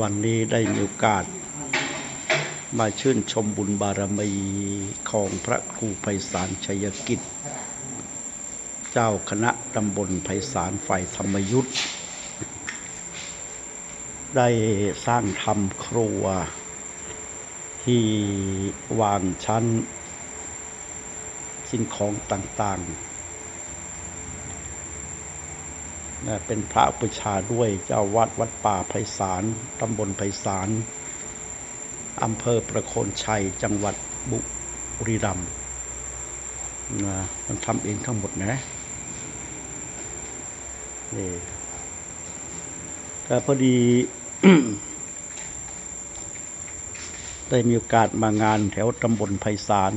วันนี้ได้มีโอกาส มาชื่นชมบุญบารมีของพระครูไพศาลชัยกิจ เจ้าคณะตำบลไพศาลฝ่ายธรรมยุทธได้สร้างทำครัว ที่วางชั้น สิ่งของต่างๆนะ เป็นพระอุปชาด้วยเจ้าวัดวัดป่าไพศาลตำบลไพศาลอำเภอประโคนชัยจังหวัดบุรีรัมย์นะมันทำเองทั้งหมดนะนี่ก็พอดีได้มีโอกาสมางานแถวตำบลไพศาล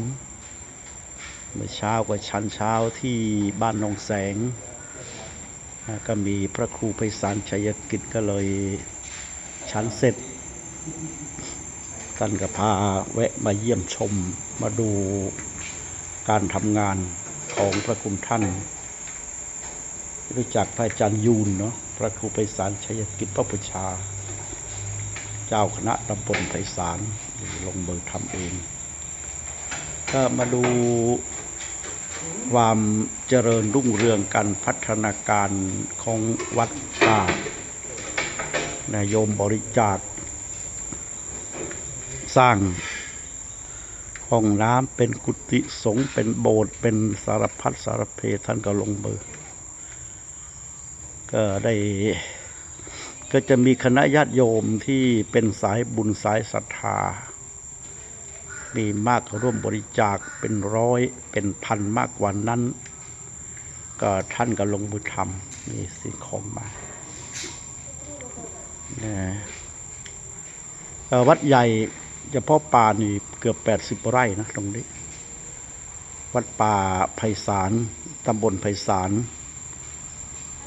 เมื่อเช้าก็ชันเช้าที่บ้านหนองแสง ก็มีพระครูไพศาลชัยกิจก็เลยชันเสร็จท่านก็พาแวะมาเยี่ยมชมมาดูการทำงานของพระคุณท่าน รู้จักพระอาจารย์ยูนเนาะพระครูไพศาลชัยกิจพระพุชา เจ้าคณะตำบลไพศาลลงมือทำเอง ก็มาดู ความเจริญรุ่งเรืองการพัฒนาการของวัดป่านายโยมบริจาค สร้างห้องน้ำเป็นกุฏิสงฆ์เป็นโบสถ์เป็นสารพัดสารเพท่านก็ลงมือ ก็ได้ก็จะมีคณะญาติโยมที่เป็นสายบุญสายศรัทธา มีมากร่วมบริจาคเป็นร้อยเป็นพันมากกว่านั้น ก็ท่านก็ลงมือทำมีสิ่งของมานะเอ่อวัดใหญ่เฉพาะป่านี่เกือบแปดสิบไร่นะตรงนี้ วัดป่าไพศาลตำบลไพศาล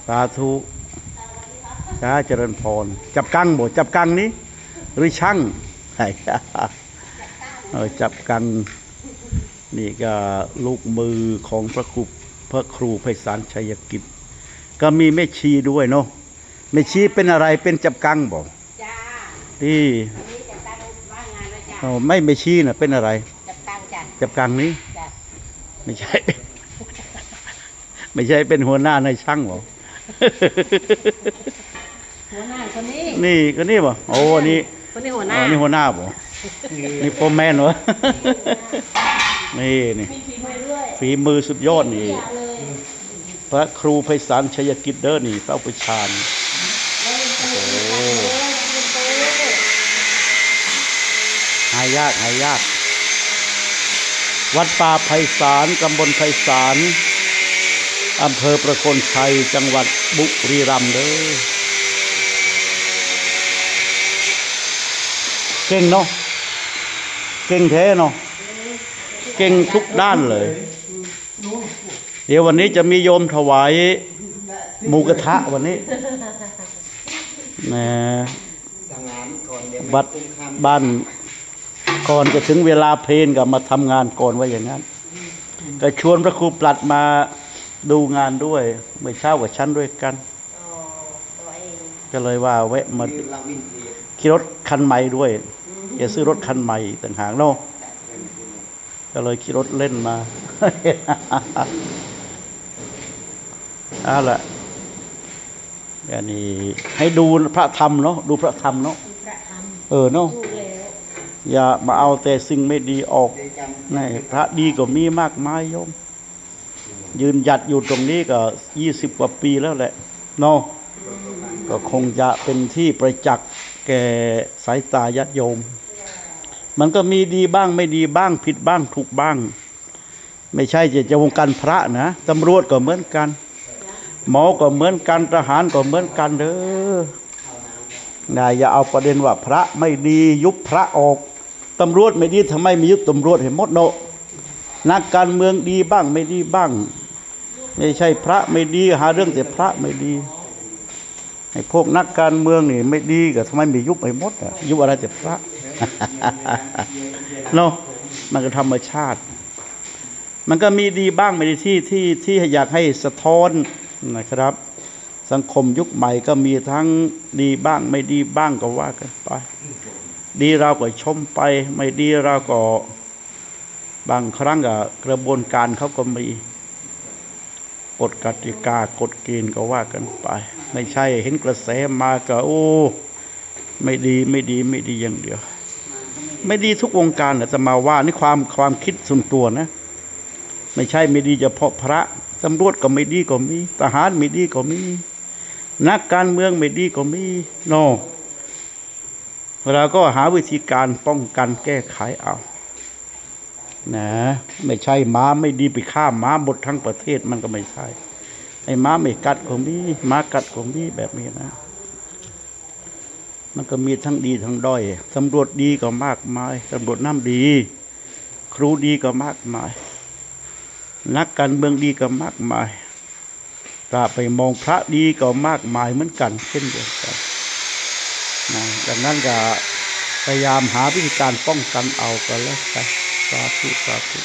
สาธุจ้าเจริญพร จับกังบ่จับกังนี้ หรือช่างไหนเออ จับกันนี่ก็ลูกมือของพระครูพระครูไพศาลชัยกิจ ก็มีแม่ชีด้วยเนาะแม่ชีเป็นอะไรเป็นจับกังบอกจ้าที่วันนี้จะตั้งว่างานแล้วจ้าเออไม่แม่ชีน่ะเป็นอะไรจะตั้งจ้ะจับกังนี้จ้ะไม่ใช่ ไม่ใช่เป็นหัวหน้าในช่างบอกหัวหน้าคนนี้ นี่ก็นี่บ่โอ้นี่ คนนี้หัวหอ๋น้าอนี่หัวหน้าบ่นี่โฟร์แมนวะนี่นี่มีฝีมือด้วยฝีมือสุดยอดนี่อย่าเลยพระครูไพศาลชัยกิจเด้อนี่พระอุปชฌาย์นี่โอ้หายากหายาก วัดป่าไพศาลตำบลไพศาลอำเภอประโคนชัย จังหวัดบุรีรัมย์เด้อ เก่งเนาะเก่งแท้เนาะเก่งทุกด้านเลย เดี๋ยววันนี้จะมีโยมถวายหมูกระทะวันนี้นะทำงานก่อนเดี๋ยววัดบ้านก่อนจะถึงเวลาเพลนกับมาทำงานก่อนว่าอย่างนั้นก็ชวนพระครูปลัดมาดูงานด้วยเมื่อเช้ากับฉันด้วยกันก็เลยว่าแวะมาขี่รถคันใหม่ด้วย จะซื้อรถคันใหม่ต่างหากเนาะก็เลยขี่รถเล่นมาเอาละอันนี้ให้ดูพระธรรมเนาะดูพระธรรมเนาะดูพระธรรมเออเนาะดูแล้วอย่ามาเอาแต่สิ่งไม่ดีออกเดี๋ยวจำนี่พระดีก็มีมากมายโยม ยืนหยัดอยู่ตรงนี้ก็ยี่สิบกว่าปีแล้วแหละเนาะก็คงจะเป็นที่ประจักษ์แก่สายตาญาติโยม มันก็มีดีบ้างไม่ดีบ้าง ผิดบ้างถูกบ้าง ไม่ใช่จะจะวงการพระนะตำรวจก็เหมือนกัน หมอก็เหมือนกันทหารก็เหมือนกันเด้อนะอย่าเอาประเด็นว่าพระไม่ดียุบพระออกตำรวจไม่ดีทำไมม่ยุบตำรวจให้หมดเนาะนักการเมืองดีบ้างไม่ดีบ้าง ไม่ใช่พระไม่ดีหาเรื่องแต่พระไม่ดีไอ้พวกนักการเมืองนี่ไม่ดีก็ทำไมม่ยุบให้หมดอะยุบอะไรแต่พระ เนาะมันก็ธรรมชาติ มันก็มีดีบ้างไม่ดีที่ที่ที่อยากให้สะท้อนนะครับ สังคมยุคใหม่ก็มีทั้งดีบ้างไม่ดีบ้างก็ว่ากันไป ดีเราก็ชมไป ไม่ดีเราก็ บางครั้งก็กระบวนการเขาก็มีกฎกติกากฎเกณฑ์ก็ว่ากันไป ไม่ใช่เห็นกระแสมาก็โอ้ ไม่ดีไม่ดีไม่ดีอย่างเดียว ไม่ดีทุกวงการนะจะมาว่านี่ความความคิดส่วนตัวนะ ไม่ใช่ไม่ดีเฉพาะพระตำรวจก็ไม่ดีก็มีทหารไม่ดีก็มี นักการเมืองไม่ดีก็มีโนเราก็หาวิธีการป้องกันแก้ไขเอานะไม่ใช่ม้าไม่ดีไปฆ่าม้าหมดทั้งประเทศมันก็ไม่ใช่ไอ้ม้าไม่กัดก็มีม้ากัดก็มีแบบนี้นะ มันก็มีทั้งดีทั้งด้อยตำรวจดีก็มากมายตำรวจน้ำดี ครูดีก็มากมาย นักการเมืองดีก็มากมายถ้าไปมองพระดีก็มากมายเหมือนกันเช่นเดียวกันนะดังนั้นก็พยายามหาวิธีการป้องกันเอาก็แล้วกันสาธุสาธุ